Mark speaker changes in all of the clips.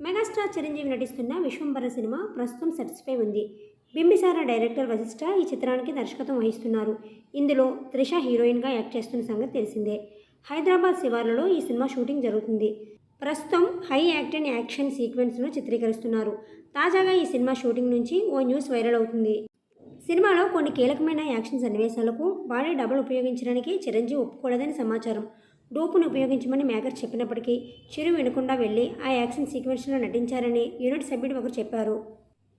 Speaker 1: Megastar Chiranjeevi నటిస్తున్న Vishwambhara cinema ప్రస్తుతం సెట్స్పై ఉంది. బింబిసార డైరెక్టర్ వశిష్ఠ ఈ చిత్రానికి దర్శకత్వం వహిస్తున్నారు. ఇందులో త్రిష హీరోయిన్గా యాక్ట్ చేస్తున్న సంగతి తెలిసిందే. హైదరాబాద్ శివార్లలో ఈ సినిమా షూటింగ్ జరుగుతుంది. ప్రస్తుతం హై యాక్ట్ అండ్ యాక్షన్ సీక్వెన్స్ను చిత్రీకరిస్తున్నారు. తాజాగా ఈ సినిమా షూటింగ్ నుంచి ఓ న్యూస్ వైరల్ అవుతుంది. సినిమాలో కొన్ని కీలకమైన యాక్షన్ సన్నివేశాలకు బాడీ డబుల్ ఉపయోగించడానికి చిరంజీవి ఒప్పుకోలేదని సమాచారం. డోపును ఉపయోగించమని మేకర్ చెప్పినప్పటికీ చిరు వినకుండా వెళ్ళి ఆ యాక్షన్ సీక్వెన్స్లో నటించారని యూనిట్ సభ్యుడు ఒకరు చెప్పారు.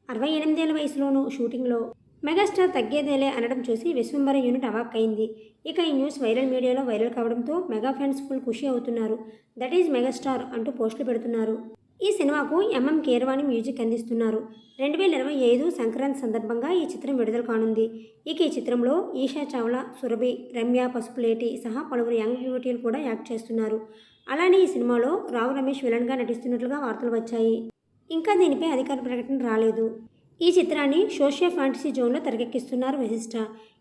Speaker 1: అరవై ఎనిమిదేళ్ళ వయసులోనూ షూటింగ్లో మెగాస్టార్ తగ్గేదేలే అనడం చూసి విశ్వంబర యూనిట్ అవాక్కైంది. ఇక ఈ న్యూస్ వైరల్ మీడియాలో వైరల్ కావడంతో మెగా ఫ్యాన్స్ ఫుల్ ఖుషి అవుతున్నారు. దట్ ఈజ్ మెగాస్టార్ అంటూ పోస్టులు పెడుతున్నారు. ఈ సినిమాకు ఎంఎం కీరవాణి మ్యూజిక్ అందిస్తున్నారు. రెండు వేల ఇరవై ఐదు సంక్రాంతి సందర్భంగా ఈ చిత్రం విడుదల కానుంది. ఇక ఈ చిత్రంలో ఈషా చావ్లా సురభి రమ్య పసుపులేటి సహా పలువురు యంగ్ బ్యూటీలు కూడా యాక్ట్ చేస్తున్నారు. అలానే ఈ సినిమాలో రావు రమేష్ విలన్గా నటిస్తున్నట్లుగా వార్తలు వచ్చాయి. ఇంకా దీనిపై అధికార ప్రకటన రాలేదు. ఈ చిత్రాన్ని సోషియో ఫ్యాంటసీ జోన్లో తెరకెక్కిస్తున్నారు వశిష్ఠ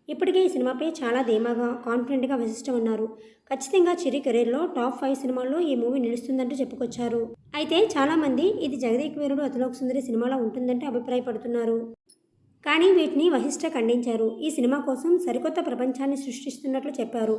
Speaker 1: ఇప్పటికే ఈ సినిమాపై చాలా ధీమాగా కాన్ఫిడెంట్గా వశిష్ఠ ఉన్నారు. ఖచ్చితంగా చిరి కెరీర్లో టాప్ ఫైవ్ సినిమాల్లో ఈ మూవీ నిలుస్తుందంటూ చెప్పుకొచ్చారు. అయితే చాలామంది ఇది జగదేక్ వీరుడు అతిలోక సుందరి సినిమాలో ఉంటుందంటే అభిప్రాయపడుతున్నారు. కానీ వీటిని వశిష్ఠ ఖండించారు. ఈ సినిమా కోసం సరికొత్త ప్రపంచాన్ని సృష్టిస్తున్నట్లు చెప్పారు.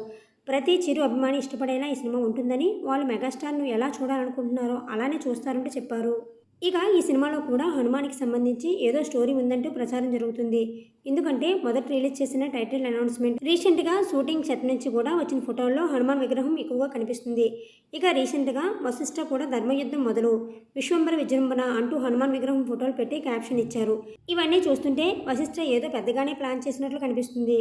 Speaker 1: ప్రతి చిరు అభిమాని ఇష్టపడేలా ఈ సినిమా ఉంటుందని వాళ్ళు మెగాస్టార్ను ఎలా చూడాలనుకుంటున్నారో అలానే చూస్తారంటూ చెప్పారు. ఇక ఈ సినిమాలో కూడా హనుమాన్కి సంబంధించి ఏదో స్టోరీ ఉందంటూ ప్రచారం జరుగుతుంది. ఎందుకంటే మొదట రిలీజ్ చేసిన టైటిల్ అనౌన్స్మెంట్ రీసెంట్గా షూటింగ్ సెట్ నుంచి కూడా వచ్చిన ఫోటోల్లో హనుమాన్ విగ్రహం ఎక్కువగా కనిపిస్తుంది. ఇక రీసెంట్గా వశిష్ఠ కూడా ధర్మయుద్ధం మొదలు విశ్వంబర విజృంభణ అంటూ హనుమాన్ విగ్రహం ఫోటోలు పెట్టి క్యాప్షన్ ఇచ్చారు. ఇవన్నీ చూస్తుంటే వశిష్ఠ ఏదో పెద్దగానే ప్లాన్ చేసినట్లు కనిపిస్తుంది.